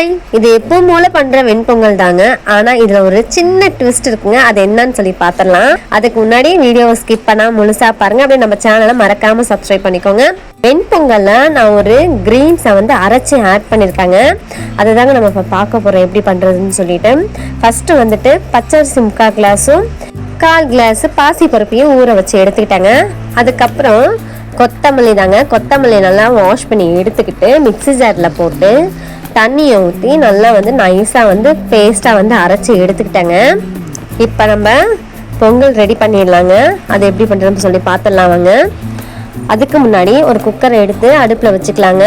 Hi இது எப்பவும் போல பண்ற வெண்பொங்கல் தாங்க. ஆனா இதுல ஒரு சின்ன ட்விஸ்ட் இருக்குங்க. அது என்னன்னு சொல்லி பாத்திரலாம். அதுக்கு முன்னாடி வீடியோவை ஸ்கிப் பண்ணாம முழுசா பாருங்க. அப்படியே நம்ம சேனலை மறக்காம சப்ஸ்கிரைப் பண்ணிக்கோங்க. வெண்பொங்கல்ல நான் ஒரு கிரீன்ஸை வந்து அரைச்சி ஆட் பண்ணியிருக்காங்க அதுதாங்க நம்ம இப்போ பார்க்க போறோம். எப்படி பண்றதுன்னு சொல்லிட்டு. ஃபர்ஸ்ட் வந்துட்டு பச்சரிசி முக்கால் கிளாஸும் கால் கிளாஸ் பாசி பருப்பையும் ஊற வச்சு எடுத்துக்கிட்டாங்க. அதுக்கப்புறம் கொத்தமல்லி தாங்க. கொத்தமல்லி நல்லா வாஷ் பண்ணி எடுத்துக்கிட்டு மிக்ஸி ஜாரில் போட்டு தண்ணியை ஊற்றி நல்லா வந்து நைஸாக வந்து பேஸ்ட்டாக வந்து அரைச்சி எடுத்துக்கிட்டேங்க. இப்போ நம்ம பொங்கல் ரெடி பண்ணிடலாங்க. அது எப்படி பண்ணுறதுன்னு சொல்லி பார்த்துடலாம் வாங்க. அதுக்கு முன்னாடி ஒரு குக்கரை எடுத்து அடுப்பில் வச்சுக்கலாங்க.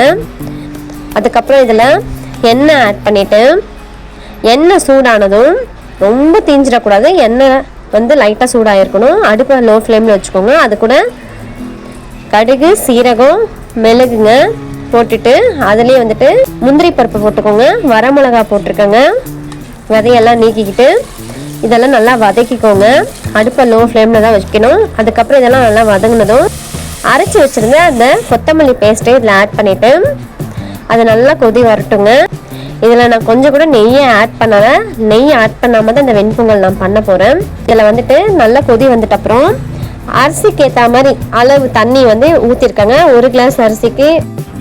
அதுக்கப்புறம் இதில் எண்ணெய் ஆட் பண்ணிவிட்டு எண்ணெய் சூடானதும் ரொம்ப தீஞ்சிடக்கூடாது. எண்ணெய் வந்து லைட்டாக சூடாக இருக்கணும் அடுப்பை லோ ஃப்ளேமில் வச்சுக்கோங்க. அது கூட கடுகு சீரகம் மிளகுங்க போட்டுட்டு அதுலேயே வந்துட்டு முந்திரி பருப்பு போட்டுக்கோங்க. வரமிளகா போட்டிருக்கோங்க. விதையெல்லாம் நீக்கிக்கிட்டு இதெல்லாம் நல்லா வதக்கிக்கோங்க. அடுப்பை லோ ஃப்ளேமில் தான் வைக்கணும் அதுக்கப்புறம் இதெல்லாம் நல்லா வதங்கினதும் அரைச்சி வச்சுருந்த அந்த கொத்தமல்லி பேஸ்ட்டை இதில் ஆட் பண்ணிவிட்டு அது நல்லா கொதி வரட்டுங்க. இதில் நான் கொஞ்சம் கூட நெய்யை ஆட் பண்ணலை. நெய் ஆட் பண்ணாமல் தான் இந்த வெண்பொங்கல் நான் பண்ண போகிறேன் இதில் வந்துட்டு நல்லா கொதி வந்துட்ட அப்புறம் அரிசிக்கு ஏற்ற மாதிரி அளவு தண்ணி வந்து ஊற்றிருக்காங்க ஒரு கிளாஸ் அரிசிக்கு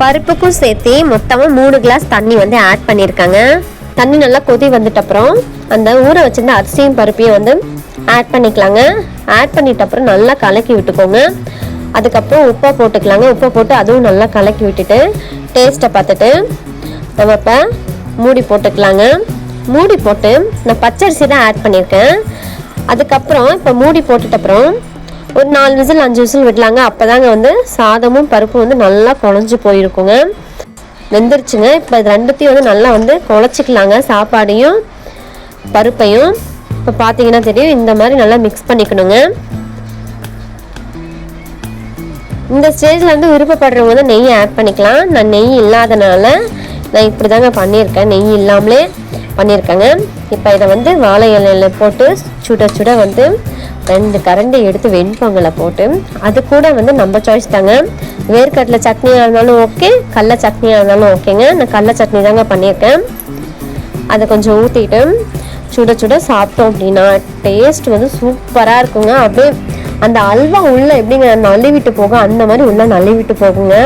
பருப்புக்கும் சேர்த்து மொத்தமாக மூணு கிளாஸ் தண்ணி வந்து ஆட் பண்ணியிருக்காங்க. தண்ணி நல்லா கொதி வந்துட்ட அப்புறம் அந்த ஊற வச்சிருந்த அரிசியும் பருப்பையும் வந்து ஆட் பண்ணிக்கலாங்க. ஆட் பண்ணிட்ட அப்புறம் நல்லா கலக்கி விட்டுக்கோங்க. அதுக்கப்புறம் உப்பை போட்டுக்கலாங்க. உப்பை போட்டு அதுவும் நல்லா கலக்கி விட்டுட்டு டேஸ்ட்டை பார்த்துட்டு நம்ம இப்போ மூடி போட்டுக்கலாங்க. மூடி போட்டு நான் பச்சரிசி தான் ஆட் பண்ணியிருக்கேன். அதுக்கப்புறம் இப்போ மூடி போட்டுட்ட அப்புறம் ஒரு நாலு விசில் அஞ்சு விசில் விடலாங்க அப்போதாங்க வந்து சாதமும் பருப்பும் வந்து நல்லா குழஞ்சி போயிருக்குங்க. வெந்துருச்சுங்க. இப்போ இது ரெண்டுத்தையும் வந்து நல்லா வந்து குழச்சிக்கலாங்க. சாப்பாடையும் பருப்பையும். இப்போ பார்த்தீங்கன்னா தெரியும் இந்த மாதிரி நல்லா மிக்ஸ் பண்ணிக்கணுங்க. இந்த ஸ்டேஜில் வந்து விருப்பப்படுறவங்க வந்து நெய் ஆட் பண்ணிக்கலாம். நான் நெய் இல்லாதனால நான் இப்படி தாங்க பண்ணியிருக்கேன். நெய் இல்லாமலே பண்ணியிருக்கேங்க. இப்போ இதை வந்து வாழை இலையில போட்டு சுட சுட வந்து ரெண்டு கரண்டி எடுத்து வெண்பொங்கலை போட்டு அது கூட வந்து நம்ம சாய்ஸ் தாங்க. வேர்க்கடலை சட்னியாக இருந்தாலும் ஓகே கடல சட்னியாக இருந்தாலும் ஓகேங்க நான் கடல சட்னி தாங்க பண்ணியிருக்கேன். அதை கொஞ்சம் ஊற்றிட்டு சுட சுட சாப்பிட்டோம் அப்படின்னா டேஸ்ட் வந்து சூப்பராக இருக்குங்க. அப்படியே அந்த அல்வா உள்ளே எப்படிங்க நழுவிட்டு போகும் அந்த மாதிரி உள்ளே நழுவிட்டு போகுங்க.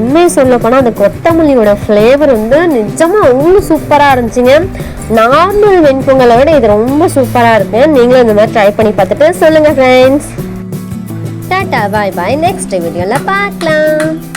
உண்மையை சொல்ல போனால் அந்த கொத்தமல்லியோட ஃப்ளேவர் வந்து நிஜமாக அவ்வளோ சூப்பராக இருந்துச்சுங்க. நார்மல் வெண்பொங்கலை விட இது ரொம்ப சூப்பராக இருக்கு. நீங்களும் இந்த மாதிரி ட்ரை பண்ணி பார்த்துட்டு சொல்லுங்கள் friends tata bye bye next வீடியோவில் பார்க்கலாம்.